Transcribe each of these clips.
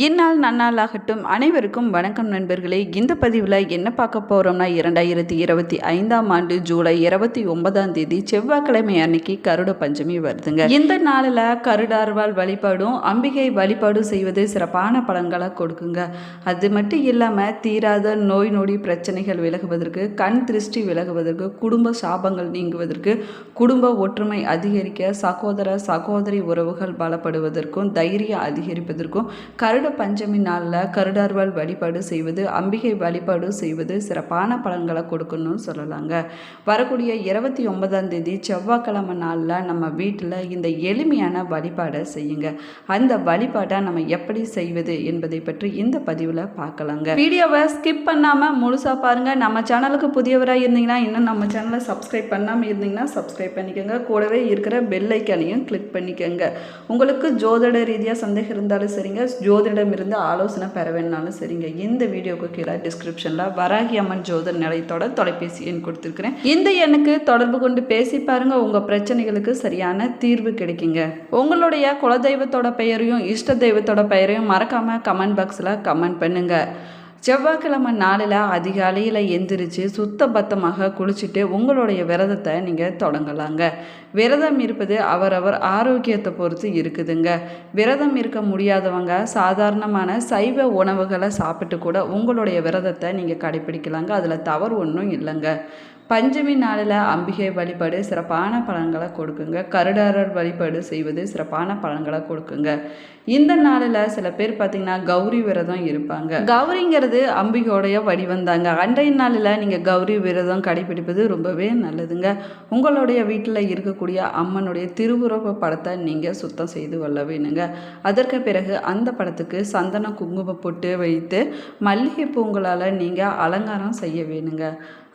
இந்நாள் நன்னாளாகட்டும். அனைவருக்கும் வணக்கம் நண்பர்களே. இந்த பதிவில் என்ன பார்க்க போகிறோம்னா இரண்டாயிரத்தி இருபத்தி ஐந்தாம் ஆண்டு ஜூலை இருபத்தி ஒன்பதாம் தேதி செவ்வாய்க்கிழமை அன்னைக்கு கருட பஞ்சமி வருதுங்க. இந்த நாளில் கருடார்வால் வழிபாடும் அம்பிகை வழிபாடும் செய்வது சிறப்பான பலன்களை கொடுக்குங்க. அது மட்டும் இல்லாமல் தீராத நோய் நொடி பிரச்சனைகள் விலகுவதற்கு கண் திருஷ்டி விலகுவதற்கு குடும்ப சாபங்கள் நீங்குவதற்கு குடும்ப ஒற்றுமை அதிகரிக்க சகோதர சகோதரி உறவுகள் பலப்படுவதற்கும் தைரியம் அதிகரிப்பதற்கும் கரு கருட பஞ்சமி நாளில் கருடார்வாள் வழிபாடு செய்வது அம்பிகை வழிபாடு செய்வது சிறப்பான பலன்களை கொடுக்கணும்னு சொல்லலாங்க. வரக்கூடிய இருபத்தி ஒன்பதாம் தேதி செவ்வாய்க்கிழமை நாளில் நம்ம வீட்டில் இந்த எளிமையான வழிபாடை செய்யுங்க. அந்த வழிபாட்டை நம்ம எப்படி செய்வது என்பதை பற்றி இந்த பதிவில் பார்க்கலாங்க. வீடியோவை ஸ்கிப் பண்ணாமல் முழுசாக பாருங்கள் நம்ம சேனலுக்கு புதியவராக இருந்தீங்கன்னா இன்னும் நம்ம சேனலை சப்ஸ்கிரைப் பண்ணாமல் இருந்தீங்கன்னா சப்ஸ்கிரைப் பண்ணிக்கோங்க. கூடவே இருக்கிற பெல் ஐக்கானையும் கிளிக் பண்ணிக்கோங்க. உங்களுக்கு ஜோதிட ரீதியாக சந்தேகம் இருந்தாலும் சரிங்க. ஜோதிட ஜோதிடமிருந்து ஆலோசனை பெற வேணாலும் சரிங்க. இந்த வீடியோக்கு கீழே டிஸ்கிரிப்ஷனில் வராகி அம்மன் ஜோதிட நிலையத்தோட தொலைபேசி எண் கொடுத்துருக்குறேன். இந்த எண்ணுக்கு தொடர்பு கொண்டு பேசி பாருங்க. உங்கள் பிரச்சனைகளுக்கு சரியான தீர்வு கிடைக்குங்க. உங்களுடைய குலதெய்வத்தோட பெயரையும் இஷ்ட தெய்வத்தோட பெயரையும் மறக்காமல் கமெண்ட் பாக்ஸில் கமெண்ட் பண்ணுங்கள் செவ்வாய்க்கிழமை நாளில் அதிகாலையில் எந்திரிச்சு சுத்த பத்தமாக குளிச்சுட்டு உங்களுடைய விரதத்தை நீங்கள் தொடங்கலாங்க. விரதம் இருப்பது அவரவர் ஆரோக்கியத்தை பொறுத்து இருக்குதுங்க. விரதம் இருக்க முடியாதவங்க சாதாரணமான சைவ உணவுகளை சாப்பிட்டு கூட உங்களுடைய விரதத்தை நீங்கள் கடைப்பிடிக்கலாங்க. அதில் தவறு ஒன்றும் இல்லைங்க. பஞ்சமி நாளில் அம்பிகை வழிபாடு சிறப்பான பலன்களை கொடுக்குங்க. கருடாரர் வழிபாடு செய்வது சிறப்பான பலன்களை கொடுக்குங்க. இந்த நாளில் சில பேர் பார்த்திங்கன்னா கௌரி விரதம் இருப்பாங்க. கௌரிங்கிறது அம்பிகையோடைய வடிவந்தாங்க. அன்றைய நாளில் நீங்கள் கௌரி விரதம் கடைபிடிப்பது ரொம்பவே நல்லதுங்க. உங்களுடைய வீட்டில் இருக்கக்கூடிய அம்மனுடைய திருவுருவ படத்தை நீங்கள் சுத்தம் செய்து கொள்ள வேணுங்க. அதற்கு பிறகு அந்த படத்துக்கு சந்தன குங்கும பொட்டு வைத்து மல்லிகை பூங்களால் நீங்கள் அலங்காரம் செய்ய வேணுங்க.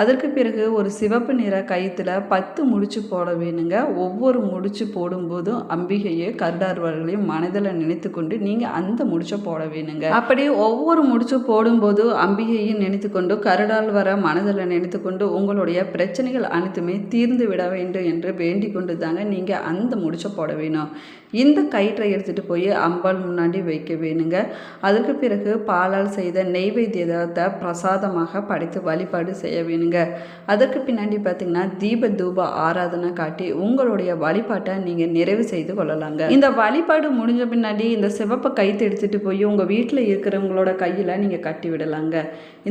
அதற்கு பிறகு ஒரு சிவப்பு நிற கயிற்றுல பத்து முடிச்சு போட வேணுங்க. ஒவ்வொரு முடிச்சு போடும்போதும் அம்பிகையை கருடார்வர்களையும் மனதில் நினைத்து கொண்டு நீங்கள் அந்த முடிச்சை போட வேணுங்க. அப்படி ஒவ்வொரு முடிச்சு போடும்போது அம்பிகையும் நினைத்து கொண்டு கருடால் வர மனதில் நினைத்து கொண்டு உங்களுடைய பிரச்சனைகள் அனைத்துமே தீர்ந்து விட வேண்டும் என்று வேண்டிக் கொண்டு தாங்க நீங்கள் அந்த முடிச்சை போட வேணும். இந்த கயிற்றை எடுத்துகிட்டு போய் அம்பாள் முன்னாடி வைக்க வேணுங்க. அதற்கு பிறகு பாலால் செய்த நெய்வேத்தியத்தை பிரசாதமாக படைத்து வழிபாடு செய்ய வேணும் வேணுங்க அதற்கு பின்னாடி பார்த்தீங்கன்னா தீப தூப ஆராதனை காட்டி உங்களுடைய வழிபாட்டை நீங்கள் நிறைவு செய்து கொள்ளலாங்க. இந்த வழிபாடு முடிஞ்ச பின்னாடி இந்த சிவப்பை கைத்து எடுத்துகிட்டு போய் உங்கள் வீட்டில் இருக்கிறவங்களோட கையில் நீங்கள் கட்டி விடலாங்க.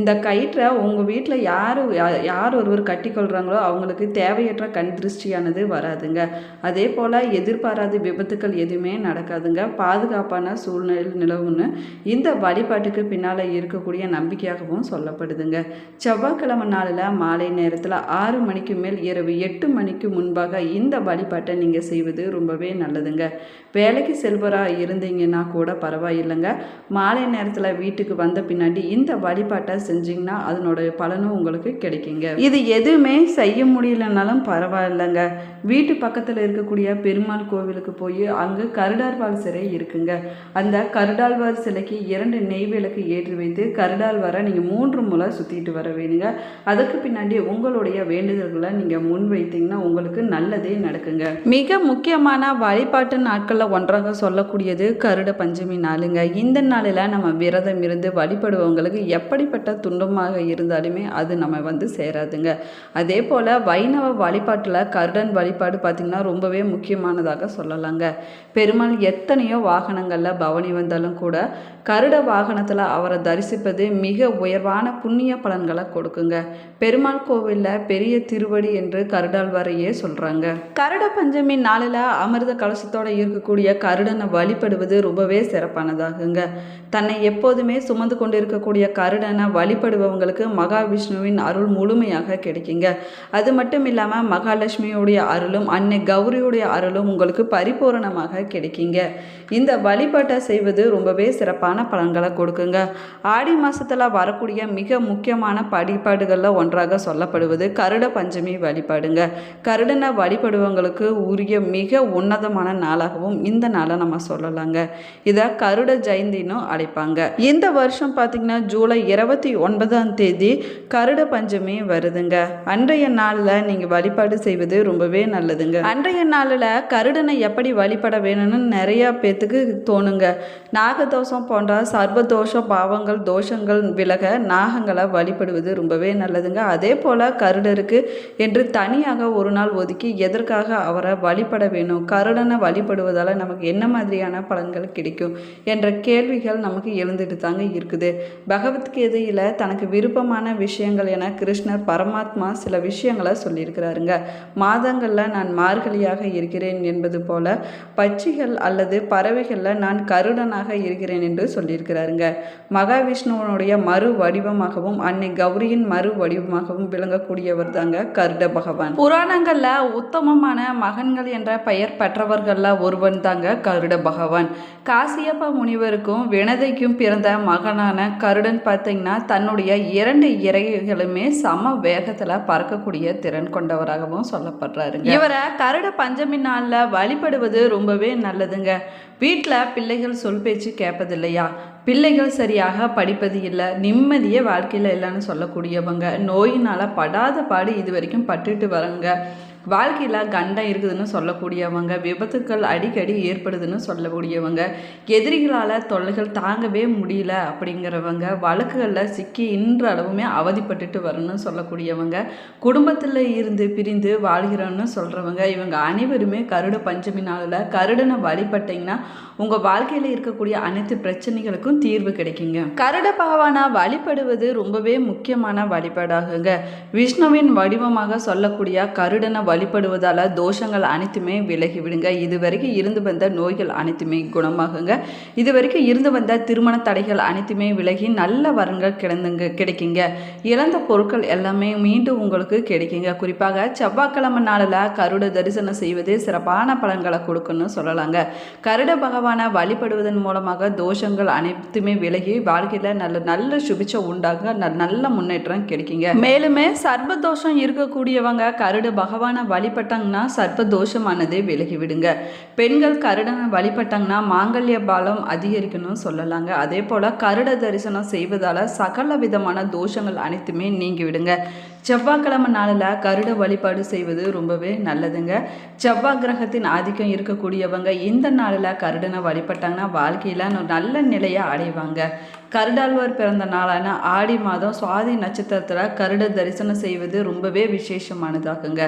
இந்த கயிற்றை உங்கள் வீட்டில் யார் யார் ஒருவர் கட்டிக்கொள்கிறாங்களோ அவங்களுக்கு தேவையற்ற கண் திருஷ்டியானது வராதுங்க. அதே போல் எதிர்பாராத விபத்துக்கள் எதுவுமே நடக்காதுங்க. பாதுகாப்பான சூழ்நிலை நிலவுன்னு இந்த வழிபாட்டுக்கு பின்னால் இருக்கக்கூடிய நம்பிக்கையாகவும் சொல்லப்படுதுங்க. செவ்வாய்க்கிழமை நாளில் மாலை நேரத்தில் ஆறு மணிக்கு மேல் இரவு எட்டு மணிக்கு முன்பாக இந்த வழிபாட்டை நீங்கள் செய்வது ரொம்பவே நல்லதுங்க. வேலைக்கு செல்வராக இருந்தீங்கன்னா கூட பரவாயில்லைங்க. மாலை நேரத்தில் வீட்டுக்கு வந்த பின்னாடி இந்த வழிபாட்டை செஞ்சிங்கன்னா அதனுடைய பலனும் உங்களுக்கு கிடைக்குங்க. இது எதுவுமே செய்ய முடியலனாலும் பரவாயில்லைங்க. வீட்டு பக்கத்தில் இருக்கக்கூடிய பெருமாள் கோவிலுக்கு போய் அங்கு கருடாழ்வார் சிலை இருக்குங்க. அந்த கருடாழ்வார் சிலைக்கு இரண்டு நெய் விளக்கு ஏற்றி வைத்து கருடாழ்வாரை நீங்கள் மூன்று முறை சுற்றிட்டு வர வேணுங்க. அதுக்கு பின்னாடி உங்களுடைய வேண்டுதல்களை நீங்கள் முன் வைத்தீங்கன்னா உங்களுக்கு நல்லதே நடக்குங்க. மிக முக்கியமான வழிபாட்டு நாட்களில் ஒன்றாக சொல்லக்கூடியது கருட பஞ்சமி நாளுங்க. இந்த நாளில் நம்ம விரதம் இருந்து வழிபடுவவங்களுக்கு எப்படிப்பட்ட துன்பமாக இருந்தாலுமே அது நம்ம வந்து சேராதுங்க. அதே போல் வைணவ வழிபாட்டில் கருடன் வழிபாடு பார்த்திங்கன்னா ரொம்பவே முக்கியமானதாக சொல்லலாங்க. பெருமாள் எத்தனையோ வாகனங்களில் பவனி வந்தாலும் கூட கருட வாகனத்தில் அவரை தரிசிப்பது மிக உயர்வான புண்ணிய பலன்களை கொடுக்குங்க. பெருமாள் கோவிலில் பெரிய திருவடி என்று கருடாழ்வாரையே சொல்கிறாங்க கருட பஞ்சமி நாளில் அமிர்த கலசத்தோடு இருக்கக்கூடிய கருடனை வழிபடுவது ரொம்பவே சிறப்பானதாகுங்க. தன்னை எப்போதுமே சுமந்து கொண்டு இருக்கக்கூடிய கருடனை வழிபடுபவங்களுக்கு மகாவிஷ்ணுவின் அருள் முழுமையாக கிடைக்குங்க. அது மட்டும் இல்லாமல் மகாலட்சுமியுடைய அருளும் அன்னை கௌரியுடைய அருளும் உங்களுக்கு பரிபூரணமாக கிடைக்குங்க. இந்த வழிபாட்டை செய்வது ரொம்பவே சிறப்பான பலன்களை கொடுக்குங்க. ஆடி மாதத்தில் வரக்கூடிய மிக முக்கியமான வழிபாடுகளில் ஒன்றாக சொல்லப்படுவது கருட பஞ்சமி வழிபாடுங்க. கருடனை வழிபடுவங்களுக்கு உரிய மிக உன்னதமான நாளாகவும் இந்த நாளை நம்ம சொல்லலாங்க. இதை கருட ஜெயந்தினும் அழைப்பாங்க. இந்த வருஷம் பார்த்திங்கன்னா ஜூலை இருபத்தி ஒன்பதாம் தேதி கருட பஞ்சமி வருதுங்க. அன்றைய நாளில் நீங்கள் வழிபாடு செய்வது ரொம்பவே நல்லதுங்க. அன்றைய நாளில் கருடனை எப்படி வழிபட வேணும்னு நிறையா பேத்துக்கு தோணுங்க. நாகதோஷம் போன்ற சர்வதோஷம் பாவங்கள் தோஷங்கள் விலக நாகங்களை வழிபடுவது ரொம்பவே நல்லதுங்க. அதே போல் கருடருக்கு என்று தனியாக ஒரு நாள் ஒதுக்கி எதற்காக அவரை வழிபட வேணும்? கருடனை வழிபடுவதால் நமக்கு என்ன மாதிரியான பலன்கள் கிடைக்கும்? என்ற கேள்விகள் நமக்கு எழுந்துட்டு தாங்க இருக்குது. பகவத்கீதையில் தனக்கு விருப்பமான விஷயங்கள் என கிருஷ்ணர் பரமாத்மா சில விஷயங்களை சொல்லியிருக்கிறாருங்க. மாதங்களில் நான் மார்கழியாக இருக்கிறேன் என்பது போல பட்சிகள் அல்லது பறவைகளில் நான் கருடனாக இருக்கிறேன் என்று சொல்லியிருக்கிறாருங்க. மகாவிஷ்ணுவனுடைய மறு வடிவமாகவும் அன்னை கௌரியின் மறு வடிவமாகவும் விளங்கக்கூடியவர் தாங்க கருட பகவான். புராணங்களில் உத்தமமான மகன்கள் என்ற பெயர் பெற்றவர்களில் ஒருவன் தாங்க கருட பகவான். காசியப்ப முனிவருக்கும் வினதைக்கும் பிறந்த மகனான கருடன் பார்த்தீங்கன்னா தன்னுடைய இரண்டு இறகைகளுமே சம வேகத்தில் பறக்கக்கூடிய திறன் கொண்டவராகவும் சொல்லப்படுறாருங்க. இவரை கருட பஞ்சமி நாளில் வழிபடுவது ரொம்பவே நல்லதுங்க. வீட்டில் பிள்ளைகள் சொல் பேச்சு கேட்பதில்லையா பிள்ளைகள் சரியாக படிப்பது இல்லை நிம்மதியே வாழ்க்கையில் இல்லைன்னு சொல்லக்கூடியவங்க. நோயினால் படாத பாடு இது வரைக்கும் பட்டுட்டு வரங்க. வாழ்க்கையில் கண்டம் இருக்குதுன்னு சொல்லக்கூடியவங்க விபத்துக்கள் அடிக்கடி ஏற்படுதுன்னு சொல்லக்கூடியவங்க எதிரிகளால் தொல்லைகள் தாங்கவே முடியல அப்படிங்கிறவங்க வழக்குகளில் சிக்கி இன்றளவுமே அவதிப்பட்டுட்டு வரணும்னு சொல்லக்கூடியவங்க குடும்பத்தில் இருந்து பிரிந்து வாழ்கிறோன்னு சொல்கிறவங்க இவங்க அனைவருமே கருட பஞ்சமி நாளில் கருடனை வழிபட்டிங்கன்னா உங்கள் வாழ்க்கையில் இருக்கக்கூடிய அனைத்து பிரச்சனைகளுக்கும் தீர்வு கிடைக்குங்க. கருட பகவானா வழிபடுவது ரொம்பவே முக்கியமான வழிபாடாகுங்க. விஷ்ணுவின் வடிவமாக சொல்லக்கூடிய கருடனை வழிபடுவதால் தோஷங்கள் அனைத்துமே விலகி விடுங்க இது வரைக்கும் இருந்து வந்த நோய்கள் அனைத்துமே குணமாகுங்க. இது வரைக்கும் இருந்து வந்த திருமண தடைகள் அனைத்துமே விலகி நல்ல வரங்கள் கிடந்துங்க கிடைக்குங்க. இழந்த பொருட்கள் எல்லாமே மீண்டும் உங்களுக்கு கிடைக்குங்க. குறிப்பாக செவ்வாய்க்கிழமை நாளில் கருட தரிசனம் செய்வது சிறப்பான பலன்களை கொடுக்குன்னு சொல்லலாங்க. கருட பகவானை வழிபடுவதன் மூலமாக தோஷங்கள் அனைத்துமே விலகி வாழ்க்கையில் நல்ல நல்ல சுபிச்சம் உண்டாக நல்ல முன்னேற்றம் கிடைக்குங்க. மேலுமே சர்வ தோஷம் இருக்கக்கூடியவங்க கருடு பகவானை வழிபட்டாங்கன்னா சர்ப்ப தோஷமானதே விலகி விடுங்க பெண்கள் கருடனை வழிபட்டாங்கன்னா மாங்கல்ய பாலம் அதிகரிக்கணும்னு சொல்லலாங்க. அதே போல் கருட தரிசனம் செய்வதால் சகல விதமான தோஷங்கள் அனைத்துமே நீங்கி விடுங்க செவ்வாய்க்கிழமை நாளில் கருட வழிபாடு செய்வது ரொம்பவே நல்லதுங்க. செவ்வாய் கிரகத்தின் ஆதிக்கம் இருக்கக்கூடியவங்க இந்த நாளில் கருடனை வழிபட்டாங்கன்னா வாழ்க்கையில் ஒரு நல்ல நிலையை அடைவாங்க. கருடாழ்வார் பிறந்த நாளான ஆடி மாதம் சுவாதி நட்சத்திரத்தில் கருட தரிசனம் செய்வது ரொம்பவே விசேஷமானதாகுங்க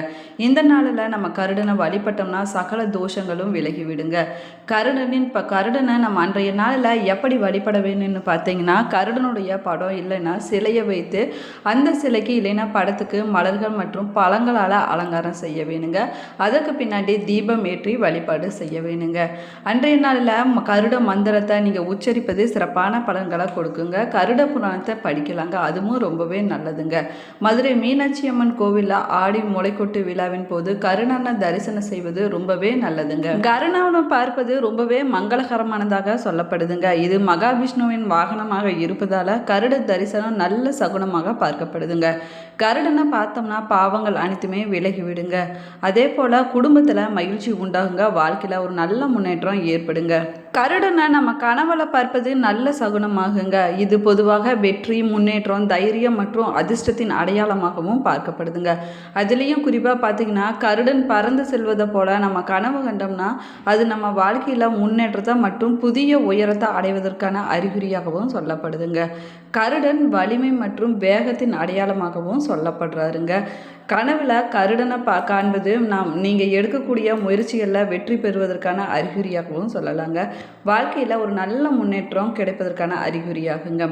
இந்த நாளில் நம்ம கருடனை வழிபட்டோம்னா சகல தோஷங்களும் விலகி விடுங்க. கருடனின் இப்போ கருடனை நம்ம அன்றைய நாளில் எப்படி வழிபட வேணும்னு பார்த்தீங்கன்னா கருடனுடைய படம் இல்லைன்னா சிலையை வைத்து அந்த சிலைக்கு இல்லைன்னா படத்துக்கு மலர்கள் மற்றும் பழங்களால் அலங்காரம் செய்ய வேணுங்க. அதற்கு பின்னாடி தீபம் ஏற்றி வழிபாடு செய்ய வேணுங்க. அன்றைய நாளில் கருட மந்திரத்தை நீங்கள் உச்சரிப்பது சிறப்பான பலன்களை கொடுக்குங்க. கருட புராணத்தை படிக்கலாங்க. அதுவும் ரொம்பவே நல்லதுங்க. மதுரை மீனாட்சி அம்மன் கோவிலில் ஆடி முளைக்கொட்டு விழாவின் போது கருணனை தரிசனம் செய்வது ரொம்பவே நல்லதுங்க. கருணாவனை பார்ப்பது ரொம்பவே மங்களகரமானதாக சொல்லப்படுதுங்க. இது மகாவிஷ்ணுவின் வாகனமாக இருப்பதால் கருட தரிசனம் நல்ல சகுனமாக பார்க்கப்படுதுங்க. கருடனை பார்த்தோம்னா பாவங்கள் அனைத்துமே விலகி விடுங்க. அதே போல் குடும்பத்தில் மகிழ்ச்சி உண்டாகுங்க. வாழ்க்கையில் ஒரு நல்ல முன்னேற்றம் ஏற்படுங்க. கருடனை நம்ம கனவுல பார்ப்பது நல்ல சகுனமாகுங்க. இது பொதுவாக வெற்றி முன்னேற்றம் தைரியம் மற்றும் அதிர்ஷ்டத்தின் அடையாளமாகவும் பார்க்கப்படுதுங்க. அதுலேயும் குறிப்பாக பார்த்தீங்கன்னா கருடன் பறந்து செல்வதை போல் நம்ம கனவு கண்டோம்னா அது நம்ம வாழ்க்கையில் முன்னேற்றத்தை மற்றும் புதிய உயரத்தை அடைவதற்கான அறிகுறியாகவும் சொல்லப்படுதுங்க. கருடன் வலிமை மற்றும் வேகத்தின் அடையாளமாகவும் சொல்லப்படுறாருங்க. கனவுல கருடனை பா காண்பது நாம் நீங்கள் எடுக்கக்கூடிய முயற்சிகளில் வெற்றி பெறுவதற்கான அறிகுறியாகவும் சொல்லலாங்க. வாழ்க்கையில் ஒரு நல்ல முன்னேற்றம் கிடைப்பதற்கான அறிகுறியாகுங்க.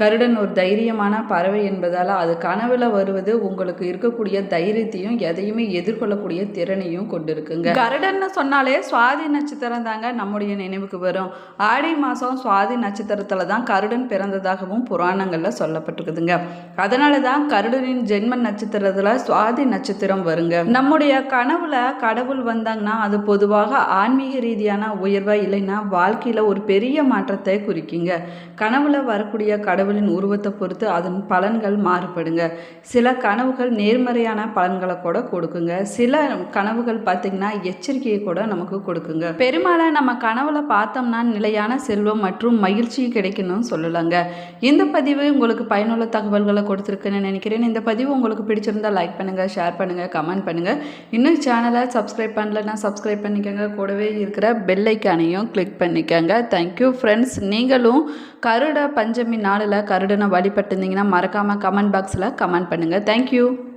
கருடன் ஒரு தைரியமான பறவை என்பதால் அது கனவுல வருவது உங்களுக்கு இருக்கக்கூடிய தைரியத்தையும் எதையுமே எதிர்கொள்ளக்கூடிய திறனையும் கொண்டிருக்குங்க. கருடன்னு சொன்னாலே சுவாதி நட்சத்திரம் தாங்க நம்முடைய நினைவுக்கு வரும். ஆடி மாதம் சுவாதி நட்சத்திரத்தில் தான் கருடன் பிறந்ததாகவும் புராணங்களில் சொல்லப்பட்டிருக்குதுங்க. அதனால தான் கருடனின் ஜென்ம நட்சத்திரத்தில் சுவா சுவாதி நட்சத்திரம் வருங்க. நம்முடைய கனவுல கடவுள் வந்தாங்கன்னா அது பொதுவாக ஆன்மீக ரீதியான உயர்வா இல்லைன்னா வாழ்க்கையில ஒரு பெரிய மாற்றத்தை குறிக்குங்க. கனவுல வரக்கூடிய கடவுளின் உருவத்தை பொறுத்து அதன் பலன்கள் மாறுபடுங்க. சில கனவுகள் நேர்மறையான பலன்களை கூட கொடுக்குங்க. சில கனவுகள் பார்த்தீங்கன்னா எச்சரிக்கையை கூட நமக்கு கொடுக்குங்க. பெருமாளை நம்ம கனவுல பார்த்தோம்னா நிலையான செல்வம் மற்றும் மகிழ்ச்சி கிடைக்கணும்னு சொல்லலாங்க. இந்த பதிவு உங்களுக்கு பயனுள்ள தகவல்களை கொடுத்துருக்குன்னு நினைக்கிறேன். இந்த பதிவு உங்களுக்கு பிடிச்சிருந்தா லைக் பண்ணுங்க. ஷேர் பண்ணுங்க கமெண்ட் பண்ணுங்க. இன்னும் சேனலை சப்ஸ்கிரைப் பண்ணலன்னா சப்ஸ்கிரைப் பண்ணிக்கோங்க. கூடவே இருக்கிற பெல் ஐக்கானையும் கிளிக் பண்ணிக்கோங்க. தேங்க்யூ ஃப்ரெண்ட்ஸ் நீங்களும் கருட பஞ்சமி நாளில் கருடனை வழிபட்டிருந்தீங்கன்னா மறக்காமல் கமெண்ட் பாக்ஸில் கமெண்ட் பண்ணுங்கள் தேங்க்யூ